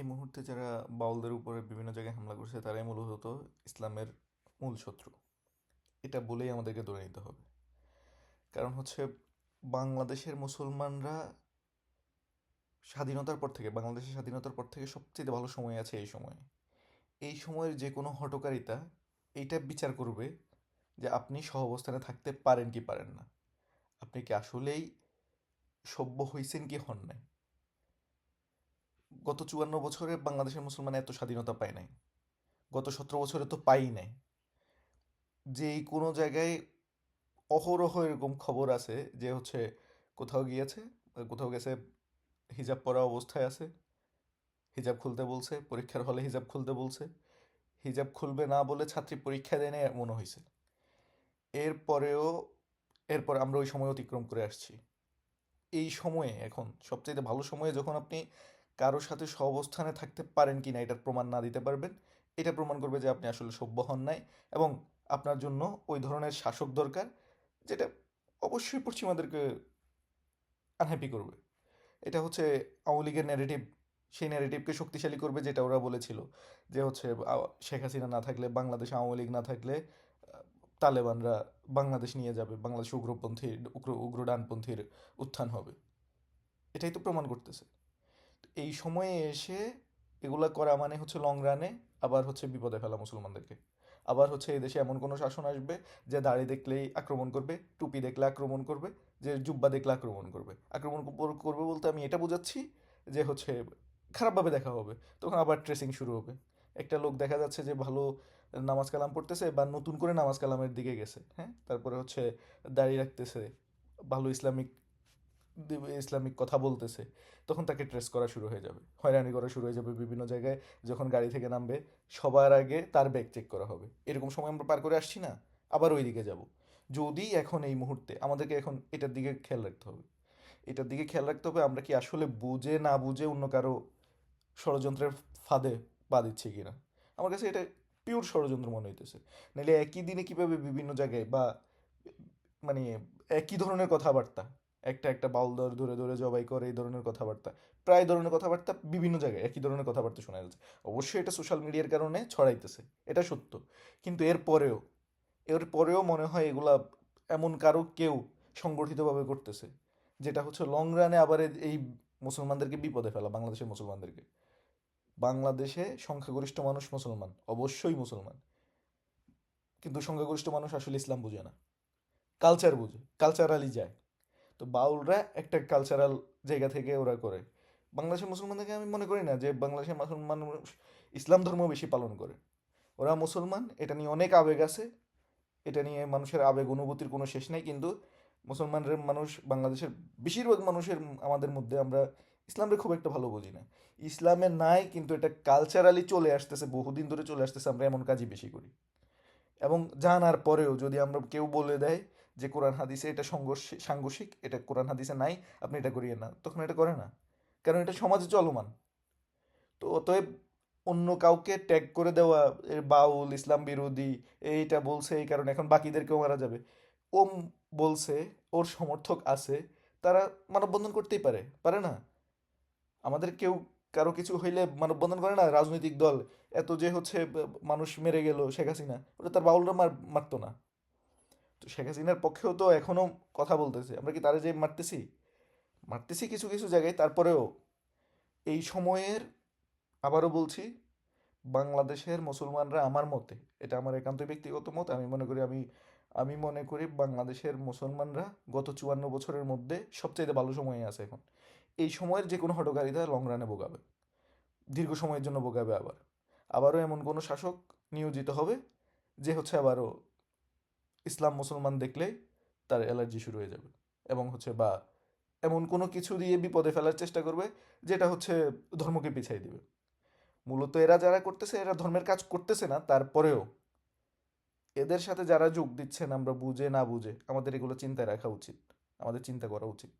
এই মুহূর্তে যারা বাউলদের উপরে বিভিন্ন জায়গায় হামলা করছে, তারাই মূলত ইসলামের মূল শত্রু। এটা বলেই আমাদেরকে ধরে নিতে হবে। কারণ হচ্ছে, বাংলাদেশের মুসলমানরা স্বাধীনতার পর থেকে, বাংলাদেশের স্বাধীনতার পর থেকে সবচেয়ে ভালো সময় আছে এই সময়ে। এই সময়ের যে কোনো হটকারিতা, এইটা বিচার করবে যে আপনি সহ অবস্থানে থাকতে পারেন কি পারেন না। আপনি কি আসলেই সভ্য হইছেন কি হন নাই? গত চুয়ান্ন বছরে বাংলাদেশের মুসলমান এত স্বাধীনতা পায় নাই। গত সতেরো বছরে তো পাই নাই। যে কোনো জায়গায় অহরহ এরকম খবর আছে যে হচ্ছে কোথাও গিয়েছে, কোথাও গেছে, হিজাব পরা অবস্থায় আছে, হিজাব খুলতে বলছে, পরীক্ষার হলে হিজাব খুলতে বলছে, হিজাব খুলবে না বলে ছাত্রী পরীক্ষা দেয় না মনে হয়েছে। এরপরেও, এরপর আমরা ওই সময় অতিক্রম করে আসছি। এই সময়ে এখন সবচেয়ে ভালো সময়ে যখন আপনি কারোর সাথে সহাবস্থানে থাকতে পারেন কি না এটার প্রমাণ না দিতে পারবেন। এটা প্রমাণ করবে যে আপনি আসলে সভ্য হন নাই এবং আপনার জন্য ওই ধরনের শাসক দরকার যেটা অবশ্যই পশ্চিমাদেরকে আনহ্যাপি করবে। এটা হচ্ছে আওয়ামী লীগের ন্যারেটিভ সেই ন্যারেটিভকে শক্তিশালী করবে যেটা ওরা বলেছিল যে হচ্ছে শেখ হাসিনা না থাকলে, বাংলাদেশে আওয়ামী লীগ না থাকলে তালেবানরা বাংলাদেশ নিয়ে যাবে, বাংলাদেশ উগ্রপন্থী উগ্র উগ্র ডানপন্থীর উত্থান হবে। এটাই তো প্রমাণ করতেছে। এই সময়ে এসে এগুলা করা মানে হচ্ছে লং রানে আবার হচ্ছে বিপদে ফেলা মুসলমানদেরকে। আবার হচ্ছে এই দেশে এমন কোনো শাসন আসবে যে দাড়ি দেখলেই আক্রমণ করবে, টুপি দেখলে আক্রমণ করবে, যে জুব্বা দেখলে আক্রমণ করবে। আক্রমণ কর- করবে বলতে আমি এটা বোঝাচ্ছি যে হচ্ছে খারাপভাবে দেখা হবে। তখন আবার ট্রেসিং শুরু হবে। একটা লোক দেখা যাচ্ছে যে ভালো নামাজ কালাম পড়তেছে বা নতুন করে নামাজ কালামের দিকে গেছে হ্যাঁ? তারপরে হচ্ছে দাড়ি রাখতেছে, ভালো ইসলামিক ইসলামিক কথা বলতেছে, তখন তাকে ট্রেস করা শুরু হয়ে যাবে। হয়রানি করা শুরু হয়ে যাবে বিভিন্ন জায়গায়, যখন গাড়ি থেকে নামবে, সবার আগে তার ব্যাগ চেক করা হবে। এরকম সময় আমরা পার করে আসছি না, আবার ওই দিকে যাব। যদি এখন এই মুহূর্তে আমাদেরকে এখন এটার দিকে খেয়াল রাখতে হবে। এটার দিকে খেয়াল রাখতে হবে আমরা কি আসলে বুঝে না বুঝে অন্য কারও ষড়যন্ত্রের ফাঁদে পা দিচ্ছি কিনা। আমার কাছে এটা পিওর ষড়যন্ত্র মনে হইতেছে। নাহলে একই দিনে কীভাবে বিভিন্ন জায়গায় বা মানে একই ধরনের কথাবার্তা একটা একটা বাউল দর ধরে ধরে জবাই করে এই ধরনের কথাবার্তা। প্রায় ধরনের কথাবার্তা বিভিন্ন জায়গায় একই ধরনের কথাবার্তা শোনা যাচ্ছে। অবশ্যই এটা সোশ্যাল মিডিয়ার কারণে ছড়াইতেছে, এটা সত্য। কিন্তু এর পরেও এর পরেও মনে হয় এগুলা এমন কারও কেউ সংগঠিতভাবে করতেছে, যেটা হচ্ছে লং রানে আবার এই মুসলমানদেরকে বিপদে ফেলা, বাংলাদেশের মুসলমানদেরকে। বাংলাদেশে সংখ্যাগরিষ্ঠ মানুষ মুসলমান, অবশ্যই মুসলমান। কিন্তু সংখ্যাগরিষ্ঠ মানুষ আসলে ইসলাম বুঝে না। কালচার বুঝে কালচারালি যায়। তো বাউলরা একটা কালচারাল জায়গা থেকে ওরা করে। বাংলাদেশের মুসলমানদেরকে আমি মনে করি না যে বাংলাদেশের মুসলমান ইসলাম ধর্ম বেশি পালন করে। ওরা মুসলমান, এটা নিয়ে অনেক আবেগ আছে, এটা নিয়ে মানুষের আবেগ অনুভূতির কোনো শেষ নেই, কিন্তু মুসলমানদের মানুষ বাংলাদেশের বেশিরভাগ মানুষের আমাদের মধ্যে আমরা ইসলামকে খুব একটা ভালো বুঝি না। ইসলামে নাই, কিন্তু এটা কালচারালি চলে আসতেছে, বহুদিন ধরে চলে আসতেছে, আমরা এমন কাজই বেশি করি। এবং জানার পরেও যদি আমরা কেউ বলে দেয় যে কোরআন হাদিসে এটা সংঘর্ষ সাংঘর্ষিক, এটা কোরআন হাদিসে নাই, আপনি এটা করিয়ে না। তখন এটা করে না। কারণ এটা সমাজে চলমান। তো অতএব অন্য কাউকে ট্যাগ করে দেওয়া বাউল, ইসলাম বিরোধী, এইটা বলছে এই কারণে, এখন বাকিদেরকেও মারা যাবে। ওম বলছে, ওর সমর্থক আছে, তারা মানববন্ধন করতেই পারে পারে না। আমাদের কেউ কারও কিছু হইলে মানববন্ধন করে না, রাজনৈতিক দল। এত যে হচ্ছে মানুষ মেরে গেল শেখ হাসিনা, ওটা তার বাউলরা মার, মারতো না। তো শেখ হাসিনার পক্ষেও তো এখনও কথা বলতেছে। আমরা কি তারা যে মারতেছি? মারতেছি কিছু কিছু জায়গায়, তারপরেও এই সময়ের, আবারও বলছি, বাংলাদেশের মুসলমানরা আমার মতে, এটা আমার একান্ত ব্যক্তিগত মত, আমি মনে করি আমি আমি মনে করি বাংলাদেশের মুসলমানরা গত চুয়ান্ন বছরের মধ্যে সবচেয়ে ভালো সময়ে আছে এখন। এই সময়ের যে কোনো হটকারিতা লং রানে ভোগাবে। দীর্ঘ সময়ের জন্য ভোগাবে আবার। আবারও এমন কোনো শাসক নিয়োজিত হবে, যে হচ্ছে আবারও ইসলাম মুসলমান দেখলে তার অ্যালার্জি শুরু হয়ে যাবে এবং হচ্ছে বা এমন কোনো কিছু দিয়ে বিপদে ফেলার চেষ্টা করবে যেটা হচ্ছে ধর্মকে পিছাই দিবে। মূলত এরা যারা করতেছে, এরা ধর্মের কাজ করতেছে না, তারপরেও এদের সাথে যারা যোগ দিচ্ছেন, আমরা বুঝে না বুঝে আমাদের এগুলো চিন্তায় রাখা উচিত, আমাদের চিন্তা করা উচিত।